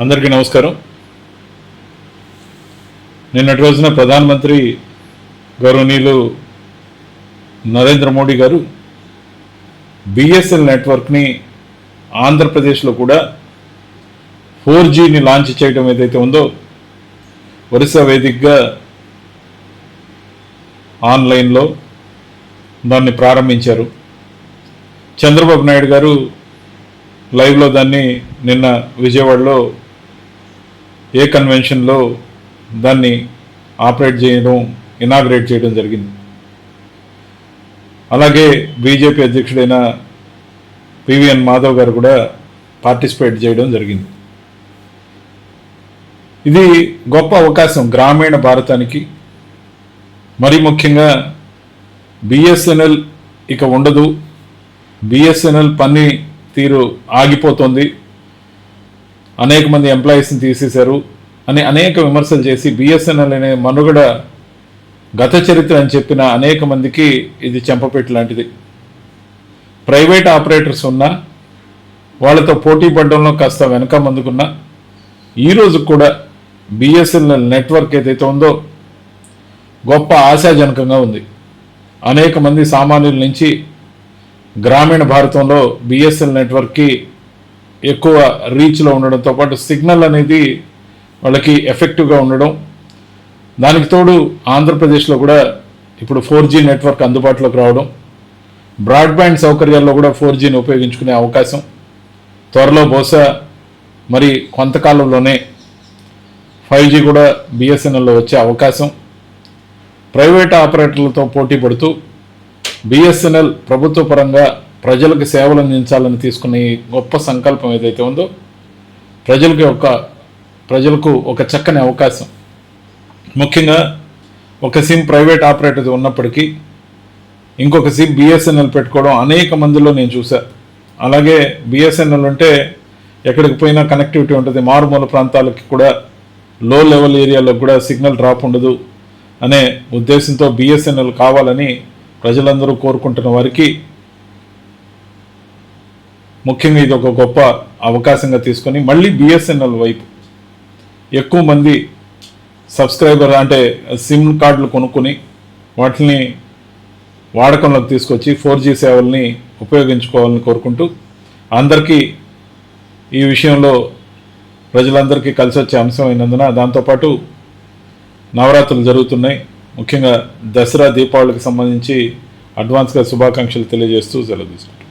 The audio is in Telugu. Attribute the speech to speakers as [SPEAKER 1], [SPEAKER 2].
[SPEAKER 1] అందరికీ నమస్కారం. నిన్నటి రోజున ప్రధానమంత్రి గౌరవనీయులు నరేంద్ర మోడీ గారు బిఎస్ఎల్ నెట్వర్క్ని ఆంధ్రప్రదేశ్లో కూడా ఫోర్ జీని లాంచ్ చేయడం ఏదైతే ఉందో ఒరిస్సా వేదికగా ఆన్లైన్లో దాన్ని ప్రారంభించారు. చంద్రబాబు నాయుడు గారు లైవ్లో దాన్ని నిన్న విజయవాడలో ఏ కన్వెన్షన్లో దాన్ని ఆపరేట్ చేయడం ఇనాగ్రేట్ చేయడం జరిగింది. అలాగే బీజేపీ అధ్యక్షుడైన పివిఎన్ మాధవ్ గారు కూడా పార్టిసిపేట్ చేయడం జరిగింది. ఇది గొప్ప అవకాశం గ్రామీణ భారతానికి. మరి ముఖ్యంగా బిఎస్ఎన్ఎల్ ఇక ఉండదు. బిఎస్ఎన్ఎల్ పని తీరు ఆగిపోతుంది. అనేక మంది ఎంప్లాయీస్ని తీసేశారు అని అనేక విమర్శలు చేసి బిఎస్ఎన్ఎల్ అనే మనుగడ గత చరిత్ర అని చెప్పిన అనేక మందికి ఇది చెంపపెట్టు లాంటిది. ప్రైవేట్ ఆపరేటర్స్ ఉన్నా వాళ్ళతో పోటీ పడడంలో కాస్త వెనక ముందుకున్నా ఈరోజు కూడా బిఎస్ఎన్ఎల్ నెట్వర్క్ ఏదైతే ఉందో గొప్ప ఆశాజనకంగా ఉంది. అనేక మంది సామాన్యుల నుంచి గ్రామీణ భారతంలో బిఎస్ఎల్ నెట్వర్క్కి ఎక్కువ రీచ్లో ఉండడంతో పాటు సిగ్నల్ అనేది వాళ్ళకి ఎఫెక్టివ్గా ఉండడం. దానికి తోడు ఆంధ్రప్రదేశ్లో కూడా ఇప్పుడు ఫోర్ జీ నెట్వర్క్ అందుబాటులోకి రావడం. బ్రాడ్బ్యాండ్ సౌకర్యాల్లో కూడా ఫోర్ జీని ఉపయోగించుకునే అవకాశం. త్వరలో బహుశా మరి కొంతకాలంలోనే ఫైవ్ జీ కూడా బిఎస్ఎన్ఎల్లో వచ్చే అవకాశం. ప్రైవేట్ ఆపరేటర్లతో పోటీ పడుతూ బిఎస్ఎన్ఎల్ ప్రభుత్వ పరంగా ప్రజలకు సేవలు అందించాలని తీసుకున్న ఈ గొప్ప సంకల్పం ఏదైతే ఉందో ప్రజలకు ఒక ప్రజలకు ఒక చక్కని అవకాశం. ముఖ్యంగా ఒక సిమ్ ప్రైవేట్ ఆపరేటర్ ఉన్నప్పటికీ ఇంకొక సిమ్ బిఎస్ఎన్ఎల్ పెట్టుకోవడం అనేక మందిలో నేను చూసా అలాగే బిఎస్ఎన్ఎల్ ఉంటే ఎక్కడికి పోయినా కనెక్టివిటీ ఉంటుంది. మారుమూల ప్రాంతాలకి కూడా లో లెవెల్ ఏరియాలో కూడా సిగ్నల్ డ్రాప్ ఉండదు అనే ఉద్దేశంతో బిఎస్ఎన్ఎల్ కావాలని ప్రజలందరూ కోరుకుంటున్న వారికి ముఖ్యంగా ఇది ఒక గొప్ప అవకాశంగా తీసుకొని మళ్ళీ బిఎస్ఎన్ఎల్ వైపు ఎక్కువ మంది సబ్స్క్రైబర్ అంటే సిమ్ కార్డులు కొనుక్కొని వాటిని వాడకంలోకి తీసుకొచ్చి ఫోర్ జీ సేవల్ని ఉపయోగించుకోవాలని కోరుకుంటూ అందరికీ ఈ విషయంలో ప్రజలందరికీ కలిసి వచ్చే అంశం అయినందున దాంతోపాటు నవరాత్రులు జరుగుతున్నాయి. ముఖ్యంగా దసరా దీపావళికి సంబంధించి అడ్వాన్స్గా శుభాకాంక్షలు తెలియజేస్తూ సెలవు తీసుకుంటాం